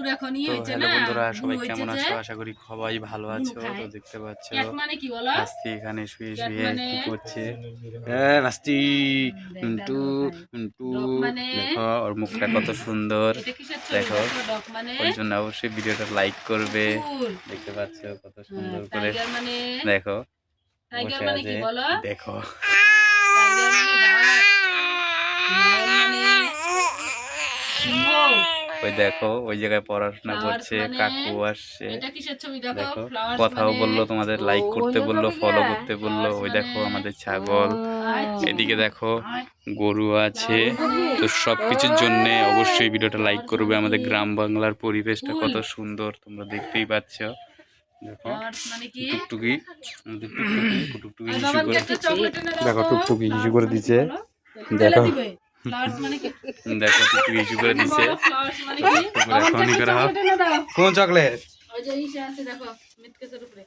কুকুর এখন ই হ্যালো না বন্ধুরা সবাই কেমন আছো? আশা করি সবাই ভালো আছো তো দেখতে পাচ্ছ মানে কি বলো? আস্তি এখানে শুয়ে শুয়ে মানে? কি করছে? হ্যাঁ দেখ, দেখ। মিন্টু ডগ মানে? দেখো ওর মুখটা কত সুন্দর। দেখো। মানে? ওই জন্য অবশ্যই ভিডিওটা লাইক করবে। দেখতে পাচ্ছ কত হ্যাঁ, সুন্দর করে। মানে? দেখো টাইগার বসে মানে কি আছে বলো? দেখো। টাইগার মানে মানে? সিংহ। ওই দেখো ওই জায়গায় পড়াশোনা করছে মানে? কাকু আসছে। এটা কিসের ছবি? দেখো কথাও মানে বলল তোমাদের লাইক করতে বলল ফলো করতে বলল। ওই দেখো মানে? আমাদের ছাগল আচ্ছা। এদিকে দেখো গরু আছে। তো সব কিছুর জন্য অবশ্যই ভিডিওটা লাইক করবে। আমাদের গ্রাম বাংলার পরিবেশটা কত সুন্দর তোমরা দেখতেই পাচ্ছ। দেখো মানে টুকটুকি টুকটুকি হিসু করে দেখো টুকটুকি হিসু করে দেখো দেখো। ফ্লাওয়ার্স মানে কি? দেখো টুকটুকি হিসু করে দিছে। ফ্লাওয়ার্স মানে কি? এখনই করা হোক। চকলেট এনে দাও। কোন চকলেট ওই যে ইসে আছে দেখো মিটকেসের উপরে।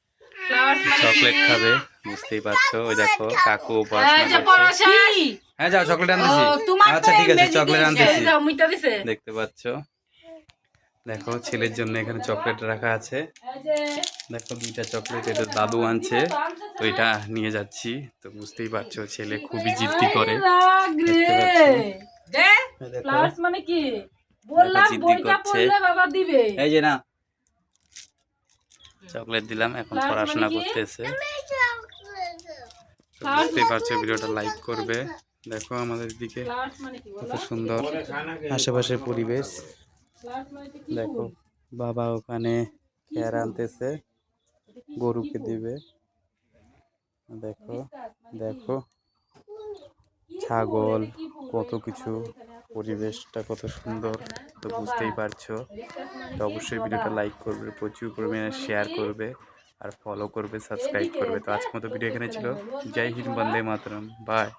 মানে চকলেট খাবে বুঝতেই পারছ? ওই দেখো কাকু পড়াশা হ্যাঁ যাও চকলেট আনতেছি। আচ্ছা ঠিক আছে চকলেট আনতেছি। দেখতে পাচ্ছ? দেখো ছেলের জন্য এখানে চকলেট রাখা আছে। দেখো দুইটা চকলেট এটা দাদু আনছে। তো এটা নিয়ে যাচ্ছি। তো বুঝতেই পারছ ছেলে খুবই জিদ্দি করে। দেখতে দেখো ফ্লাওয়ার্স মানে কি? বললাম বইটা। পড়লে বাবা দিবে। এই যে না। চকলেট দিলাম এখন পড়াশোনা মানে কি? করতেছে। তো পারছ ভিডিওটা লাইক করবে। দেখো আমাদের দিকে মানে কত সুন্দর আশেপাশের পরিবেশ। মানে দেখো বাবা ওখানে খেয়ার আনতেছে গরুকে দিবে। দেখো দেখো। ছাগল কত কিছু। পরিবেশটা কত সুন্দর তো বুঝতেই পারছ। তো অবশ্যই ভিডিওটা লাইক করবে প্রচুর পরিমাণে শেয়ার করবে আর ফলো করবে সাবস্ক্রাইব করবে। তো আজকের মতো ভিডিও এখানে ছিল। জয় হিন্দ বন্দে মাতরম। বাই